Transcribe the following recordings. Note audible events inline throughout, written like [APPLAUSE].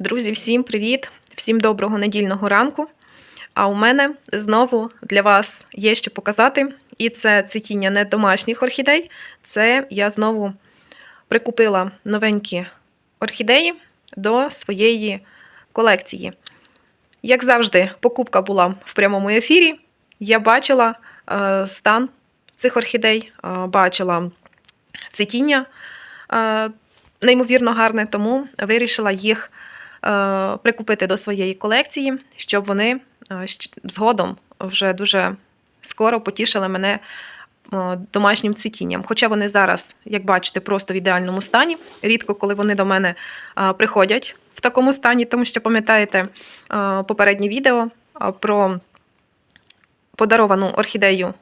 Друзі, всім привіт! Всім доброго недільного ранку. А у мене знову для вас є що показати. І це цвітіння не домашніх орхідей. Це я знову прикупила новенькі орхідеї до своєї колекції. Як завжди, покупка була в прямому ефірі. Я бачила е, стан цих орхідей, е, бачила цвітіння е, неймовірно гарне, тому вирішила їх прикупити до своєї колекції, щоб вони е, згодом вже дуже скоро потішили мене е, домашнім цвітінням. Хоча вони зараз, як бачите, просто в ідеальному стані. Рідко, коли вони до мене е, приходять в такому стані, тому що пам'ятаєте е, попереднє відео е, про подаровану орхідею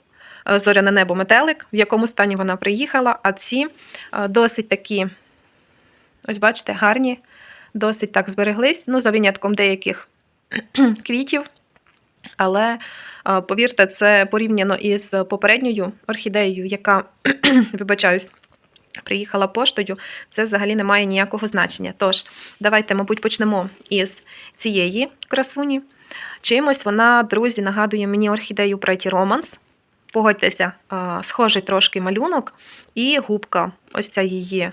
е, Зоряне небо метелик, в якому стані вона приїхала, а ці е, досить такі, ось бачите, гарні, досить так збереглись, ну, за винятком деяких [CLEARS THROAT] квітів. Але е, повірте, це порівняно із попередньою орхідеєю, яка, [CLEARS THROAT] вибачаюсь, приїхала поштою, це взагалі не має ніякого значення. Тож, давайте, мабуть, почнемо із цієї красуні. Чимось вона, друзі, нагадує мені орхідею Pretty Romance. Погодьтеся, схожий трошки малюнок, і губка, ось ця її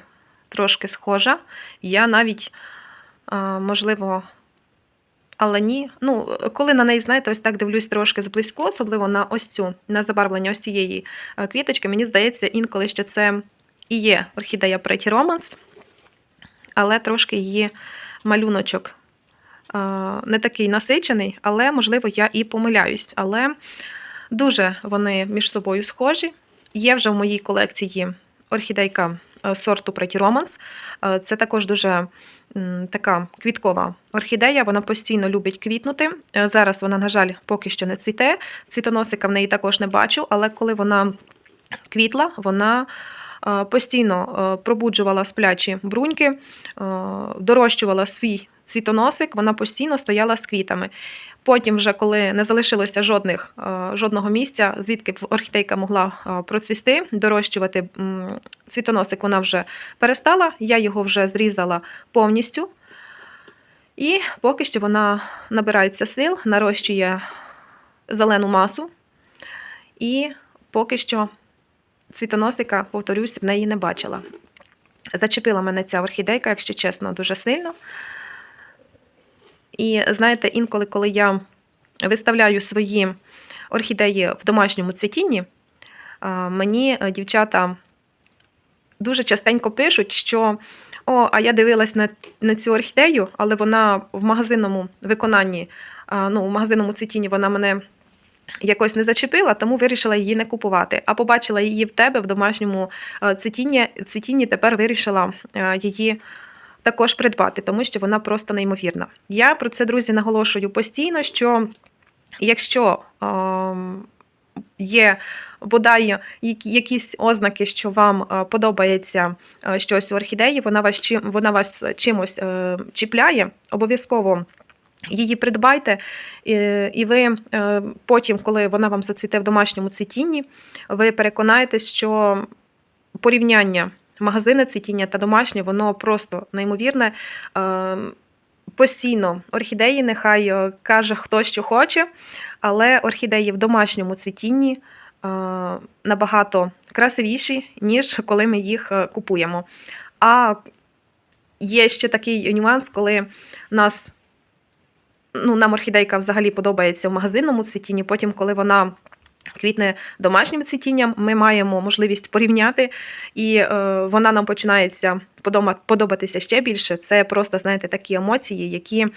трошки схожа. Я навіть, можливо, але ні. Ну, коли на неї, знаєте, ось так дивлюсь трошки зблизько, особливо на ось цю, на забарвлення ось цієї квіточки, мені здається, інколи що це і є орхідея Pretty Romance, але трошки її малюночок не такий насичений, але, можливо, я і помиляюсь. Але дуже вони між собою схожі. Є вже в моїй колекції орхідейка е, сорту Pretty Romance. Е, Це також дуже така квіткова орхідея. Вона постійно любить квітнути. Е, Зараз вона, на жаль, поки що не цвіте. Цвітоносика в неї також не бачу, але коли вона квітла, вона е, постійно е, пробуджувала сплячі бруньки, е, дорощувала свій цвітоносик, вона постійно стояла з квітами. Потім, вже коли не залишилося жодних, е, жодного місця, звідки б орхідейка могла е, процвісти, дорощувати цвітоносик, вона вже перестала. Я його вже зрізала повністю. І поки що вона набирається сил, нарощує зелену масу. І поки що цвітоносика, повторюсь, в неї не бачила. Зачепила мене ця орхідейка, якщо чесно, дуже сильно. І знаєте, інколи, коли я виставляю свої орхідеї в домашньому цвітінні, мені е, дівчата дуже частенько пишуть, що о, а я дивилась на, на цю орхідею, але вона в магазинному виконанні, ну, в магазинному цвітінні вона мене якось не зачепила, тому вирішила її не купувати. А побачила її в тебе в домашньому е, цвітінні, цвітінні тепер вирішила е, її також придбати, тому що вона просто неймовірна. Я про це, друзі, наголошую постійно, що якщо ем, є бодай якісь ознаки, що вам е, подобається е, щось у орхідеї, вона вас, вона вас чимось е, чіпляє, обов'язково. Її придбайте, і- ви потім, коли вона вам зацвіте в домашньому цвітінні, ви переконаєтесь, що порівняння магазини цвітіння та домашнє, воно просто неймовірне. Е, Постійно орхідеї, нехай е, каже хто що хоче, але орхідеї в домашньому цвітінні е, набагато красивіші, ніж коли ми їх е, купуємо. А є ще такий нюанс, коли нас ну, нам орхідейка взагалі подобається в магазинному цвітінні. Потім, коли вона квітне домашнім цвітінням, ми маємо можливість порівняти, і е, вона нам починається подобатися ще більше. Це просто, знаєте, такі емоції, які.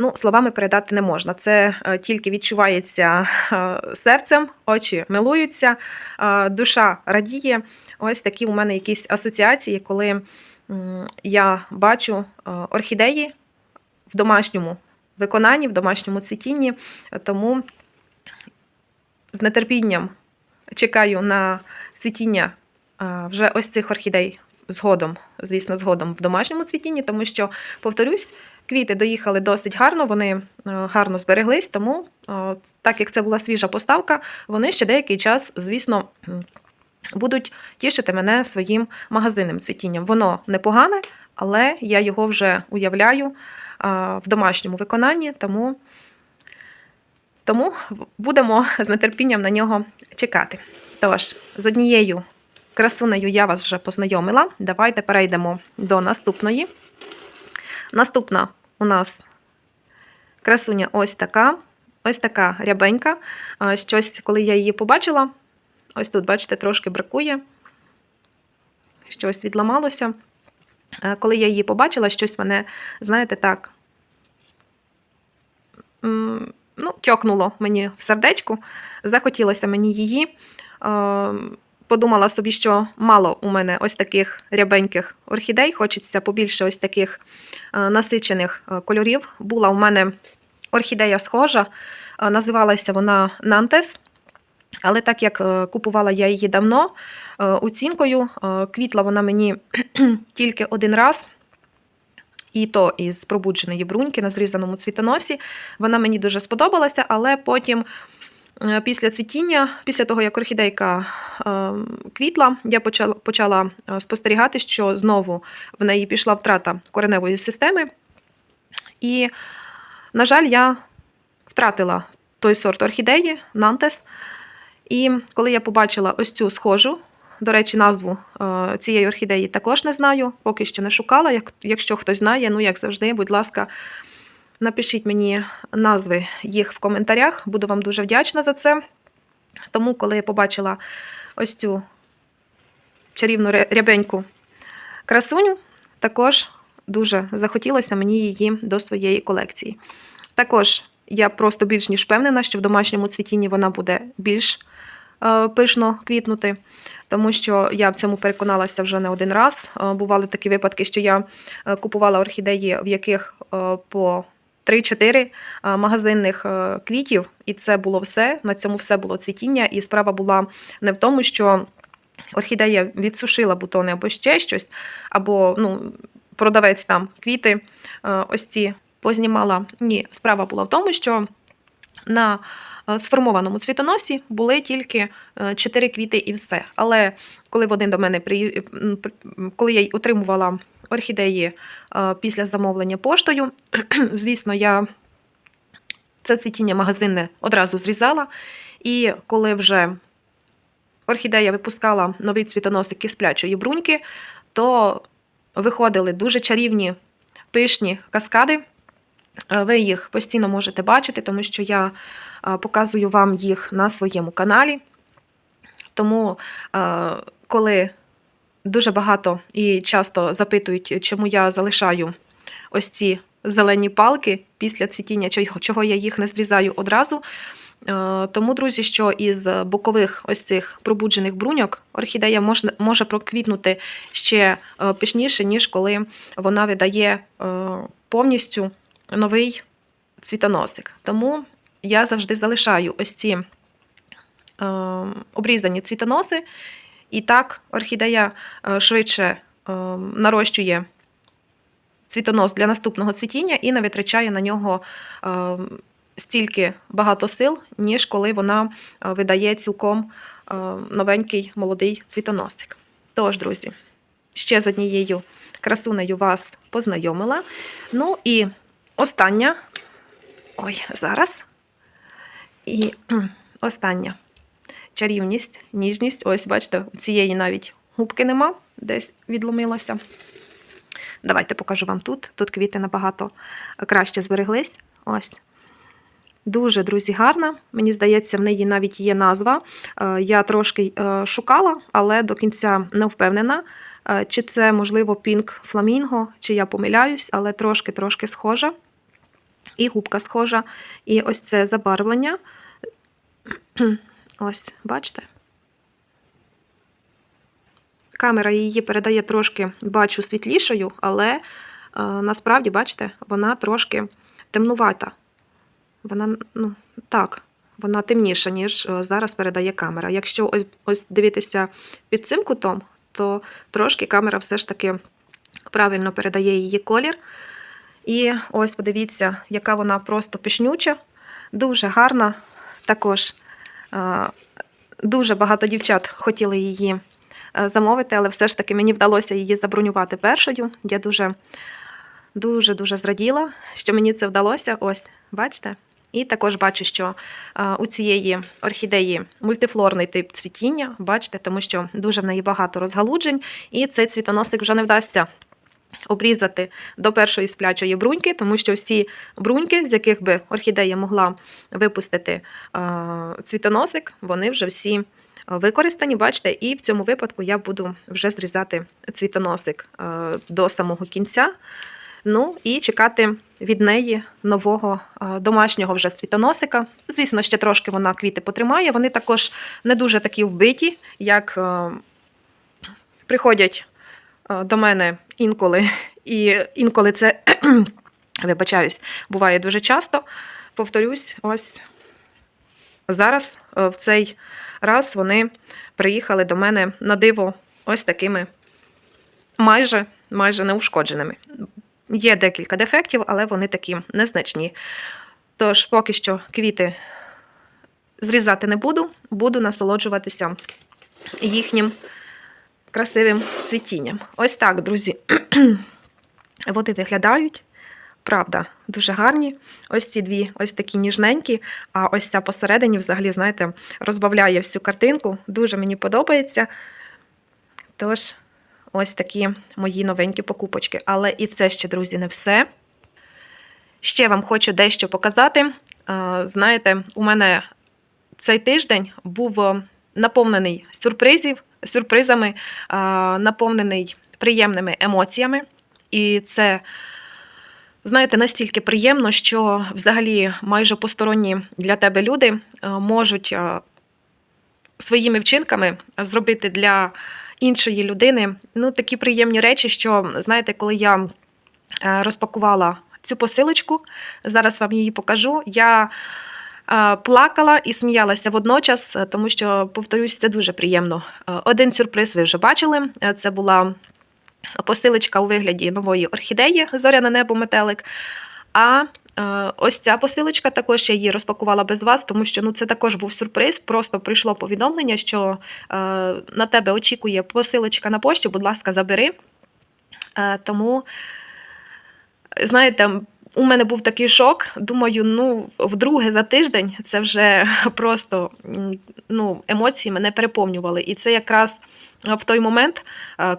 Ну, словами передати не можна. Це е, тільки відчувається е, серцем, очі милуються, е, душа радіє. Ось такі у мене якісь асоціації, коли м, я бачу е, орхідеї в домашньому виконанні, в домашньому цвітінні. Тому з нетерпінням чекаю на цвітіння вже ось цих орхідей згодом, звісно, згодом в домашньому цвітінні, тому що, повторюсь, квіти доїхали досить гарно, вони е, гарно збереглись, тому, е, так як це була свіжа поставка, вони ще деякий час, звісно, будуть тішити мене своїм магазинним цвітінням. Воно непогане, але я його вже уявляю в домашньому виконанні, тому, тому будемо з нетерпінням на нього чекати. Тож, з однією красунею я вас вже познайомила. Давайте перейдемо до наступної. Наступна у нас красуня ось така. Ось така рябенька. Щось, коли я її побачила, ось тут, бачите, трошки бракує. Щось відламалося. Коли я її побачила, щось мене, знаєте, так. Ну, тьокнуло мені в сердечку. Захотілося мені її. Е, Подумала собі, що мало у мене ось таких рябеньких орхідей. Хочеться побільше ось таких е, насичених е, кольорів. Була у мене орхідея схожа, називалася вона Нантес. Але так як купувала я її давно оцінкою, квітла вона мені [CLEARS THROAT] тільки один раз. І то із пробудженої бруньки на зрізаному цвітоносі. Вона мені дуже сподобалася, але потім, е, після цвітіння, після того, як орхідейка е, квітла, я почала, почала е, спостерігати, що знову в неї пішла втрата кореневої системи. І, на жаль, я втратила той сорт орхідеї Нантес. І коли я побачила ось цю схожу, до речі, назву е, цієї орхідеї також не знаю, поки що не шукала. Як, якщо хтось знає, ну як завжди, будь ласка, напишіть мені назви їх в коментарях. Буду вам дуже вдячна за це. Тому, коли я побачила ось цю чарівну рябеньку красуню, також дуже захотілося мені її до своєї колекції. Також я просто більш ніж впевнена, що в домашньому цвітінні вона буде більш пишно квітнути, тому що я в цьому переконалася вже не один раз. Е, Бували такі випадки, що я е, купувала орхідеї, в яких е, по 3-4 е, магазинних е, квітів, і це було все. На цьому все було цвітіння. І справа була не в тому, що орхідея відсушила бутони або ще щось, або ну, продавець там квіти е, ось ці познімала. Ні, справа була в тому, що на е, сформованому цвітоносі були тільки е, чотири квіти і все. Але коли вони до мене коли я отримувала орхідеї е, після замовлення поштою, [CLEARS THROAT] звісно, я це цвітіння магазинне одразу зрізала. І коли вже орхідея випускала нові цвітоносики з плячої бруньки, то виходили дуже чарівні пишні каскади. Е, Ви їх постійно можете бачити, тому що я е, показую вам їх на своєму каналі. Тому, е, коли дуже багато і часто запитують, чому я залишаю ось ці зелені палки після цвітіння, чого- я їх не зрізаю одразу. Тому, друзі, що із бокових ось цих пробуджених бруньок орхідея може проквітнути ще е, пишніше, ніж коли вона видає повністю новий цвітоносик. Тому я завжди залишаю ось ці е, обрізані цвітоноси, і так орхідея е, швидше е, нарощує цвітонос для наступного цвітіння і не витрачає на нього е, стільки багато сил, ніж коли вона е, видає цілком е, новенький молодий цвітоносик. Тож, друзі, ще з однією красунею вас познайомила. Ну і остання. Ой, зараз. І остання чарівність, ніжність. Ось, бачите, цієї навіть губки нема, десь відломилося. Давайте покажу вам тут. Тут квіти набагато краще збереглись. Ось. Дуже, друзі, гарна. Мені здається, в неї навіть є назва. Е, Я трошки е, шукала, але до кінця не впевнена. Е, Чи це, можливо, пінк фламінго, чи я помиляюсь, але трошки-трошки схожа. І губка схожа. І ось це забарвлення. [CLEARS THROAT] Ось, бачите? Камера її передає трошки, бачу, світлішою, але е, насправді, бачите, вона трошки темнувата. Вона, ну, так, вона темніша, ніж е, зараз передає камера. Якщо ось, ось дивитися під цим кутом, то трошки камера все ж таки правильно передає її колір. І ось подивіться, яка вона просто пишнюча, дуже гарна. Також е, дуже багато дівчат хотіли її е, замовити, але все ж таки мені вдалося її забронювати першою. Я дуже дуже-дуже зраділа, що мені це вдалося. Ось, бачите? І також бачу, що е, у цієї орхідеї мультифлорний тип цвітіння, бачите, тому що дуже в неї багато розгалуджень, і цей цвітоносик вже не вдасться обрізати до першої сплячої бруньки, тому що всі бруньки, з яких би орхідея могла випустити е, цвітоносик, вони вже всі використані, бачите, і в цьому випадку я буду вже зрізати цвітоносик е, до самого кінця. Ну і чекати від неї нового е, домашнього вже цвітоносика. Звісно, ще трошки вона квіти потримає. Вони також не дуже такі вбиті, як приходять до мене інколи, і інколи це, [CLEARS THROAT] вибачаюсь, буває дуже часто. Повторюсь, ось зараз е, в цей раз вони приїхали до мене на диво ось такими майже, майже неушкодженими. Є декілька дефектів, але вони такі незначні. Тож, поки що квіти зрізати не буду, буду насолоджуватися їхнім красивим цвітінням. Ось так, друзі. [CLEARS THROAT] Вони виглядають. Правда, дуже гарні. Ось ці дві, ось такі ніжненькі, а ось ця посередині, взагалі, знаєте, розбавляє всю картинку. Дуже мені подобається. Тож, ось такі мої новенькі покупочки. Але і це ще, друзі, не все. Ще вам хочу дещо показати. Знаєте, у мене цей тиждень був е, наповнений сюрпризів, сюрпризами, е, наповнений приємними емоціями. І це, знаєте, настільки приємно, що взагалі майже посторонні для тебе люди е, можуть е, своїми вчинками зробити для іншої людини ну, такі приємні речі, що, знаєте, коли я розпакувала цю посилочку, зараз вам її покажу. Я плакала і сміялася водночас, е, тому що, повторюсь, це дуже приємно. Е, Один сюрприз ви вже бачили. Е, Це була посилочка у вигляді нової орхідеї Зоряне небо метелик. А ось ця посилочка також я її розпакувала без вас, тому що ну, це також був сюрприз. Просто прийшло повідомлення, що на тебе очікує посилочка на пошті, будь ласка, забери. Тому, знаєте, у мене був такий шок. Думаю, ну, вдруге за тиждень це вже [LAUGHS] просто ну, емоції мене переповнювали. І це якраз в той момент,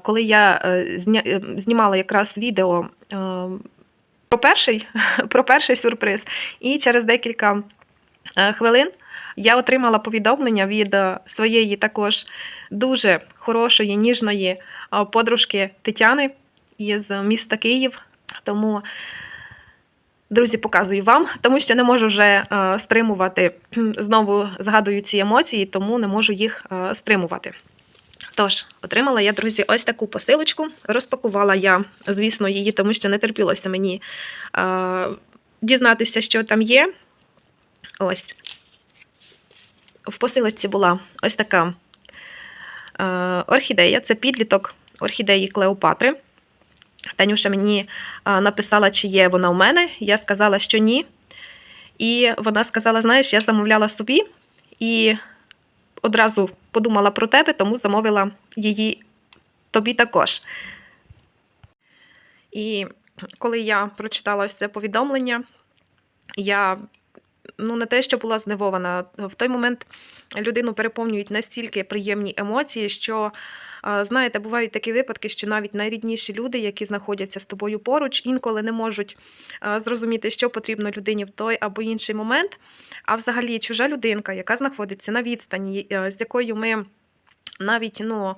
коли я е, е, знімала якраз відео е, про перший, [LAUGHS] про перший сюрприз, і через декілька хвилин я отримала повідомлення від своєї також дуже хорошої, ніжної подружки Тетяни із міста Київ. Тому, друзі, показую вам, тому що не можу вже е, стримувати. Знову згадую ці емоції, тому не можу їх е, стримувати. Тож, отримала я, друзі, ось таку посилочку. Розпакувала я, звісно, її, тому що не терпілося мені е, дізнатися, що там є. Ось. В посилочці була ось така е, орхідея. Це підліток орхідеї Клеопатри. Танюша мені написала, чи є вона у мене. Я сказала, що ні. І вона сказала: знаєш, я замовляла собі і одразу подумала про тебе, тому замовила її тобі також. І коли я прочитала ось це повідомлення, я ну, не те, що була здивована, в той момент людину переповнюють настільки приємні емоції, що. Знаєте, бувають такі випадки, що навіть найрідніші люди, які знаходяться з тобою поруч, інколи не можуть зрозуміти, що потрібно людині в той або інший момент. А взагалі, чужа людинка, яка знаходиться на відстані, е, з якою ми навіть ну,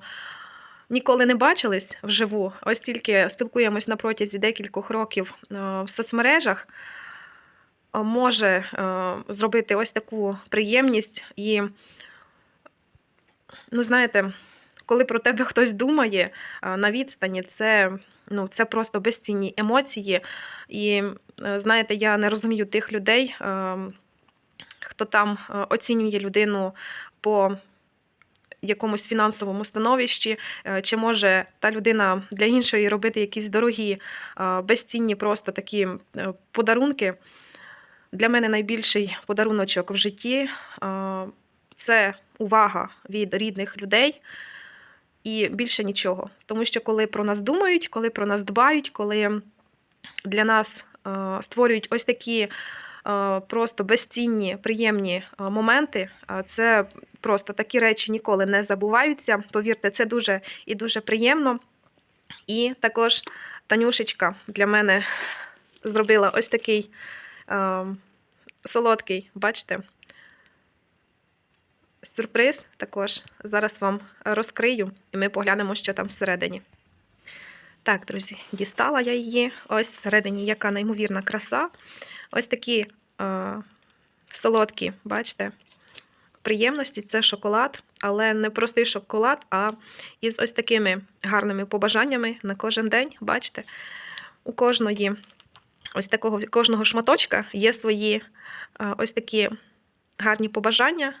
ніколи не бачились вживу, ось тільки спілкуємось на протязі декількох років е, в соцмережах, е, може зробити ось таку приємність. І, ну, знаєте, коли про тебе хтось думає е, на відстані, це. Ну, це просто безцінні емоції. І е, знаєте, я не розумію тих людей, е, хто там оцінює людину по якомусь фінансовому становищі, чи може та людина для іншої робити якісь дорогі, безцінні просто такі подарунки. Для мене найбільший подаруночок в житті це увага від рідних людей. І більше нічого. Тому що коли про нас думають, коли про нас дбають, коли для нас е, створюють ось такі е, просто безцінні, приємні е, моменти. Це просто такі речі ніколи не забуваються. Повірте, це дуже і дуже приємно. І також Танюшечка для мене зробила ось такий солодкий, бачите, сюрприз також. Зараз вам розкрию, і ми поглянемо, що там всередині. Так, друзі, дістала я її. Ось всередині яка неймовірна краса. Ось такі е, солодкі, бачите, приємності це шоколад, але не простий шоколад, а із ось такими гарними побажаннями на кожен день. Бачите, у кожної ось такого кожного шматочка є свої е, ось такі гарні побажання.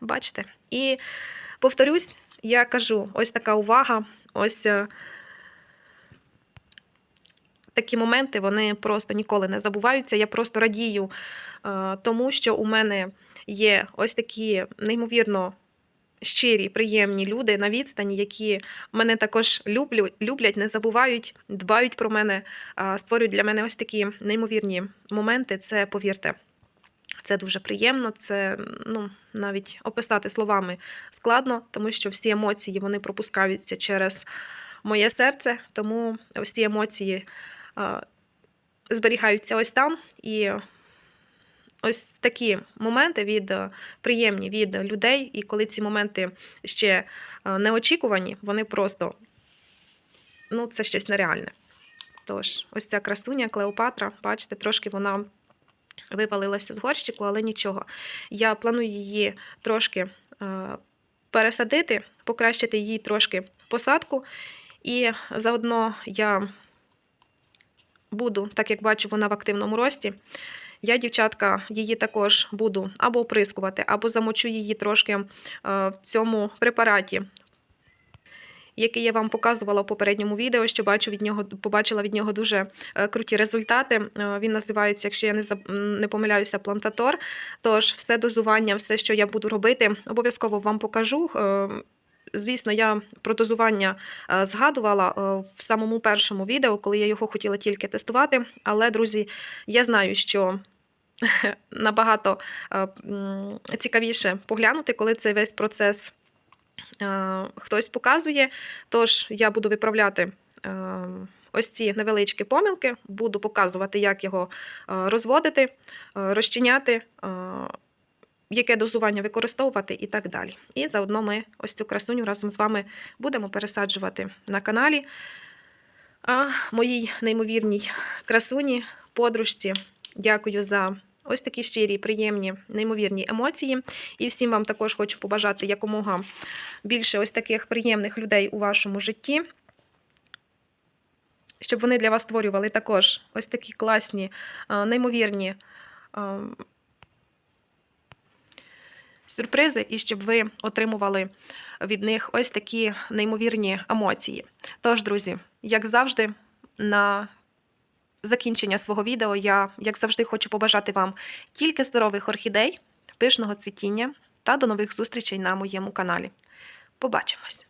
Бачите? І повторюсь, я кажу: ось така увага, ось. е, Такі моменти вони просто ніколи не забуваються. Я просто радію е, тому, що у мене є ось такі неймовірно щирі, приємні люди на відстані, які мене також люблять, не забувають, дбають про мене, створюють для мене ось такі неймовірні моменти. Це повірте. Це дуже приємно, це ну, навіть описати словами складно, тому що всі емоції вони пропускаються через моє серце, тому ці емоції е, зберігаються ось там. І ось такі моменти від е, приємні від людей, і коли ці моменти ще е, неочікувані, вони просто ну, це щось нереальне. Тож, ось ця красуня Клеопатра, бачите, трошки вона вивалилася з горщику, але нічого. Я планую її трошки е, пересадити, покращити її трошки посадку. І заодно я буду, так як бачу, вона в активному рості. Я, дівчатка, її також буду або оприскувати, або замочу її трошки е, в цьому препараті, який я вам показувала в попередньому відео, що бачу від нього, побачила від нього дуже е, круті результати. Е, Він називається, якщо я не не помиляюся, плантатор. Тож все дозування, все, що я буду робити, обов'язково вам покажу. Е, Звісно, я про дозування згадувала в самому першому відео, коли я його хотіла тільки тестувати. Але, друзі, я знаю, що [LAUGHS] набагато цікавіше поглянути, коли цей весь процес хтось показує. Тож я буду виправляти. е, Ось ці невеличкі помилки, буду показувати, як його е, розводити, е, розчиняти, е, яке дозування використовувати і так далі. І заодно ми ось цю красуню разом з вами будемо пересаджувати на каналі. А моїй неймовірній красуні, подружці, дякую за ось такі щирі, приємні, неймовірні емоції. І всім вам також хочу побажати якомога більше ось таких приємних людей у вашому житті. Щоб вони для вас створювали також ось такі класні, неймовірні сюрпризи, і щоб ви отримували від них ось такі неймовірні емоції. Тож, друзі, як завжди, на закінчення свого відео я, як завжди, хочу побажати вам тільки здорових орхідей, пишного цвітіння та до нових зустрічей на моєму каналі. Побачимось!